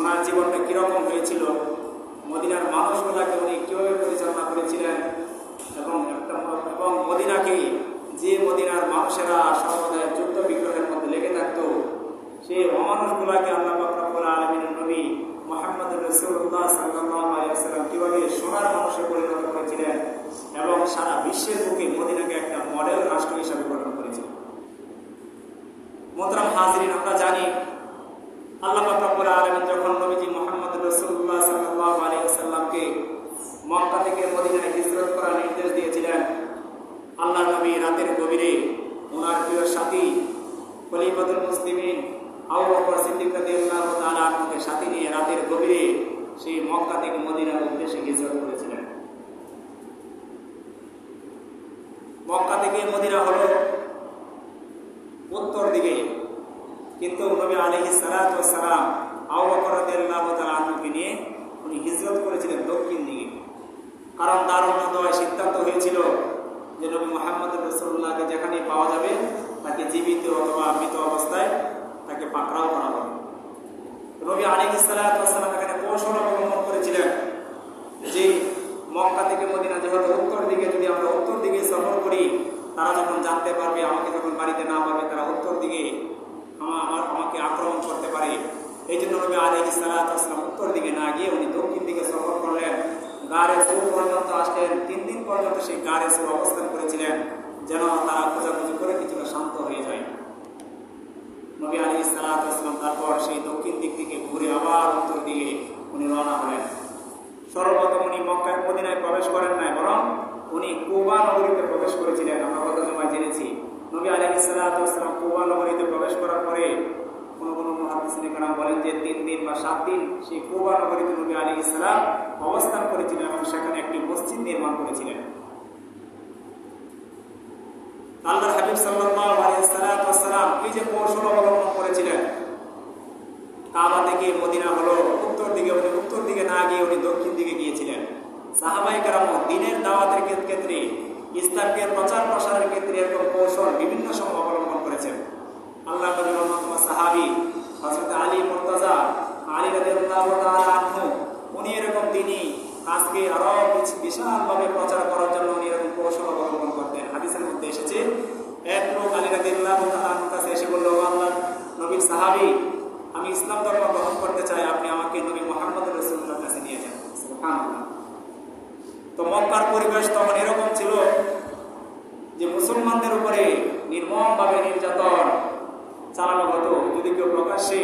ওনার জীবনটা কীরকম হয়েছিল? মদিনার মানুষগুলাকে উনি কীভাবে পরিচালনা করেছিলেন? এবং এবং মদিনাকে যে মদিনার মানুষেরা সর্বদাই যুদ্ধ বিগ্রহের মধ্যে লেগে থাকতো, সেই অমানুষগুলাকে আল্লাহ বাকরাবুল আলমিনের নবী মোহাম্মদ রসুল্লাহ সাল্লাহ আলিয়াল্লাম কীভাবে সোনার মানুষে পরিণত করেছিলেন এবং সারা বিশ্বের বুকে মদিনাকে একটা মডেল রাষ্ট্র হিসাবে গঠন করেছিলেন মোতরাম হাজরিন, আমরা জানি আল্লাহ পাকুর আলমিন যখন নবীজি মোহাম্মদ রসুল্লাহ সাল্লাহ আলিয়াল্লামকে মক্কা থেকে মদিনায় হিজরত করার নির্দেশ দিয়েছিলেন আল্লাহ নবী রাতের ওনার প্রিয় সাথী খলিফাতুল মুসলিমিন আবু বকর নিয়ে রাতের গভীরে সেই মক্কা থেকে মদিনার উদ্দেশ্যে হিজরত করেছিলেন। মক্কা থেকে মদিনা হলো উত্তর দিকে। কিন্তু নবী আলাইহিস সালাতু সালাম আবু বকর রাদিয়াল্লাহু নিয়ে উনি হিজরত করেছিলেন দক্ষিণ দিকে। কারণ তার অন্যদয় সিদ্ধান্ত হয়েছিল যে নবী মোহাম্মদ রসুল্লাহকে যেখানে পাওয়া যাবে তাকে জীবিত অথবা মৃত অবস্থায় তাকে পাকড়াও করা হবে নবী আলী ইসালাম এখানে কৌশল অবলম্বন করেছিলেন যে মক্কা থেকে মদিনা যেহেতু উত্তর দিকে যদি আমরা উত্তর দিকে সফর করি তারা যখন জানতে পারবে আমাকে যখন বাড়িতে না পাবে, তারা উত্তর দিকে আমার আমাকে আক্রমণ করতে পারে। এই জন্য নবী আলী ইসালাম উত্তর দিকে না গিয়ে উনি দক্ষিণ দিকে সফর করলেন। গাড়ে সুর পর্যন্ত আসলেন। তিন দিন পর্যন্ত সেই গাড়ে সুর অবস্থান করেছিলেন, যেন তারা খোঁজাখুঁজি করে কিছুটা শান্ত হয়ে যায়। নবী আলী ইসলাম তারপর সেই দক্ষিণ দিক থেকে ঘুরে আবার উত্তর দিকে উনি রওনা হলেন। সর্বপ্রথম উনি মক্কায়, মদিনায় প্রবেশ করেন নাই, বরং উনি কুবা নগরীতে প্রবেশ করেছিলেন। আমরা গত সময় জেনেছি। নবী আলী ইসলাম কুবা নগরীতে প্রবেশ করার পরে কোনো কোনো মহাদিসিনেরা বলেন যে তিন দিন বা সাত দিন সেই কুবা নগরীতে নবী আলী ইসলাম অবস্থান করেছিলেন এবং সেখানে একটি মসজিদ নির্মাণ করেছিলেন। আল্লাহ হাবিব সাল্লাম এই যে কৌশল অবলম্বন করেছিলেন, কাবা থেকে মদিনা হলো উত্তর দিকে, উনি উত্তর দিকে না গিয়ে উনি দক্ষিণ দিকে গিয়েছিলেন। সাহাবাই কারাম দিনের দাওয়াতের ক্ষেত্রে ইসলামকে প্রচার প্রসারের ক্ষেত্রে এরকম কৌশল বিভিন্ন সময় অবলম্বন করেছেন। আল্লাহ সাহাবি হজরত আলী মুর্তাজা, আলী রাজু উনি এরকম তিনি আজকে আরও বিশালভাবে প্রচার করার জন্য উনি এরকম কৌশল অবলম্বন করতেন। হাদিসের মধ্যে এসেছে, এক লোক আলী রাদিল্লাহ কাছে এসে বলল আল্লাহ নবীর সাহাবি, আমি ইসলাম ধর্ম গ্রহণ করতে চাই, আপনি আমাকে নবী মোহাম্মদ রসুল্লাহ কাছে নিয়ে যান। তো মক্কার পরিবেশ তখন এরকম মুসলমানদের উপরে নির্মমভাবে নির্যাতন চালানো হতো। যদি কেউ প্রকাশ্যে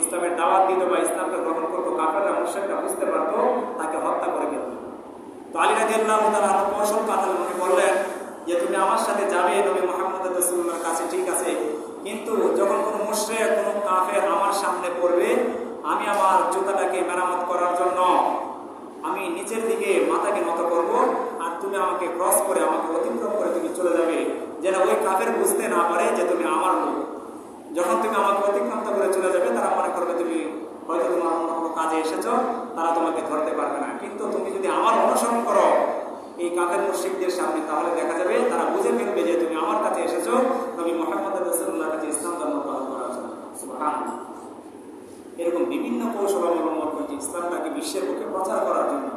ইসলামের দাওয়াত দিত বা ইসলামকে গ্রহণ করতো কাপড়রা মুর্শেকটা বুঝতে পারতো, তাকে হত্যা করে ফেলত। তো কৌশল বললেন যে, তুমি আমার সাথে যাবে মোহাম্মদ কাছে ঠিক আছে। কিন্তু যখন কোনো মুশ্রে কোনো আমার সামনে পড়বে, আমি আমার জুতাটাকে মেরামত করার জন্য আমি নিচের দিকে মাথাকে নত করব, আর তুমি আমাকে ক্রস করে, আমাকে অতিক্রম করে তুমি চলে যাবে। যেন ওই কাফের বুঝতে না পারে যে তুমি আমার লোক। যখন তুমি আমাকে অতিক্রান্ত করে চলে যাবে, তারা মনে করবে তুমি হয়তো তোমার অন্য কোনো কাজে এসেছ, তারা তোমাকে ধরতে পারবে না। কিন্তু তুমি যদি আমার অনুসরণ করো এই কাফের মুর্শিকদের সামনে, তাহলে দেখা যাবে তারা বুঝে ফেলবে যে তুমি আমার কাছে এসেছ। নবী মোহাম্মদ রসুল্লাহ কাছে ইসলাম ধর্ম পালন করার জন্য এরকম বিভিন্ন কৌশল অবলম্বন করছে ইসলামটাকে বিশ্বের বুকে প্রচার করার জন্য